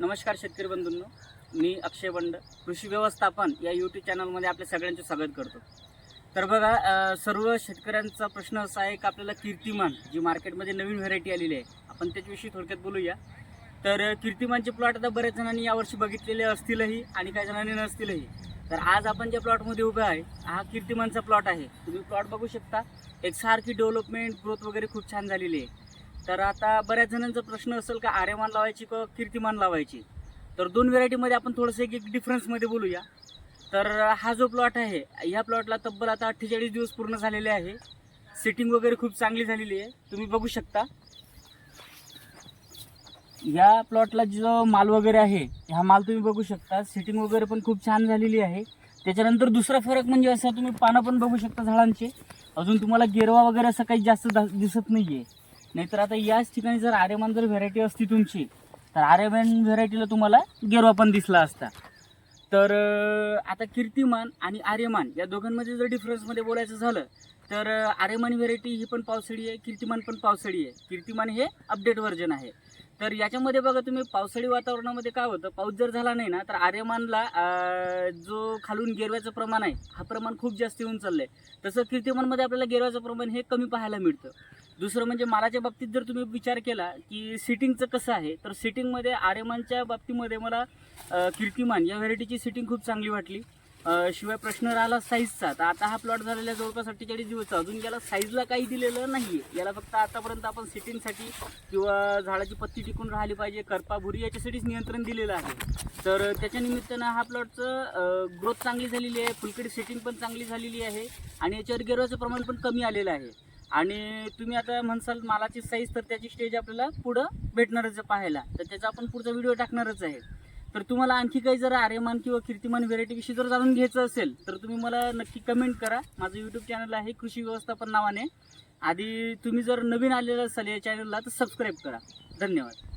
नमस्कार शेतकरी बंधूंनो. मी अक्षय बंड कृषी व्यवस्थापन या यूट्यूब चॅनलमध्ये आपल्या सगळ्यांचे स्वागत करतो. तर बघा सर्व शेतकऱ्यांचा प्रश्न असा आहे की आपल्याला कीर्तिमान जी मार्केटमध्ये नवीन व्हरायटी आलेली आहे आपण त्याच्याविषयी थोडक्यात बोलूया. तर कीर्तिमानचे प्लॉट आता बऱ्याच जणांनी यावर्षी बघितलेले असतीलही आणि काही जणांनी नसतीलही. तर आज आपण ज्या प्लॉटमध्ये उभे आहे हा कीर्तिमानचा प्लॉट आहे. तुम्ही प्लॉट बघू शकता. एकसारखी डेव्हलपमेंट ग्रोथ वगैरे खूप छान झालेली आहे. तर आता बऱ्याच जणांचा प्रश्न असेल का आर्यमान लावायची का कीर्तिमान लावायची? तर दोन व्हेरायटीमध्ये आपण थोडंसं एक एक डिफरन्समध्ये बोलूया. तर हा जो प्लॉट आहे ह्या प्लॉटला तब्बल आता अठ्ठेचाळीस दिवस पूर्ण झालेले आहे. सेटिंग वगैरे खूप चांगली झालेली आहे. तुम्ही बघू शकता. या प्लॉटला जो माल वगैरे आहे हा माल तुम्ही बघू शकता. सेटिंग वगैरे पण खूप छान झालेली आहे. त्याच्यानंतर दुसरा फरक म्हणजे असा तुम्ही पानं पण बघू शकता झाडांचे. अजून तुम्हाला गेरवा वगैरे असं काही जास्त दिसत दिसत आहे नाहीतर आता याच ठिकाणी जर आर्यमान जर व्हेरायटी असती तुमची तर आर्यमान व्हेरायटीला तुम्हाला गेरवा पण दिसला असता. तर आता कीर्तिमान आणि आर्यमान या दोघांमध्ये जर डिफरन्समध्ये बोलायचं झालं तर आर्यमान व्हेरायटी ही पण पावसाळी आहे कीर्तिमान पण पावसाळी आहे. कीर्तिमान हे अपडेट व्हर्जन आहे. तर याच्यामध्ये बघा तुम्ही पावसाळी वातावरणामध्ये काय होतं पाऊस जर झाला नाही ना तर आर्यमानला जो खालून गेरव्याचं प्रमाण आहे हा प्रमाण खूप जास्त येऊन आहे तसं कीर्तिमानमध्ये आपल्याला गेरव्याचं प्रमाण हे कमी पाहायला मिळतं. दुसरं म्हणजे मालाच्या बाबतीत जर तुम्ही विचार केला की सिटिंगचं कसं आहे तर सिटिंगमध्ये आर्यमानच्या बाबतीमध्ये मला कीर्तिमान या व्हेरायटीची सिटिंग खूप चांगली वाटली. शिवाय प्रश्न राहिला साईजचा तर आता हा प्लॉट झालेला जवळपास अठ्ठेचाळीस दिवस अजून याला साईजला काही दिलेलं नाही आहे याला फक्त आतापर्यंत आपण सिटिंगसाठी किंवा झाडाची पत्ती टिकून राहिली पाहिजे करपा भुरी याच्यासाठीच नियंत्रण दिलेलं आहे. तर त्याच्या निमित्तानं हा प्लॉटचं ग्रोथ चांगली झालेली आहे. फुलकडी सेटिंग पण चांगली झालेली आहे. आणि याच्यावर गेरवाचं प्रमाण पण कमी आलेलं आहे. आणि तुम्ही आता म्हणसाल मालाची साईज तर त्याची स्टेज आपल्याला पुढं भेटणारच पाहायला. तर त्याचा आपण पुढचा व्हिडिओ टाकणारच आहे. तर तुम्हाला आणखी काही जर आर्यमान किंवा कीर्तिमान व्हेरायटीविषयी जर जाणून घ्यायचं असेल तर तुम्ही मला नक्की कमेंट करा. माझं यूट्यूब चॅनल आहे कृषी व्यवस्थापन नावाने. आधी तुम्ही जर नवीन आलेलं असाल या चॅनलला तर सबस्क्राईब करा. धन्यवाद.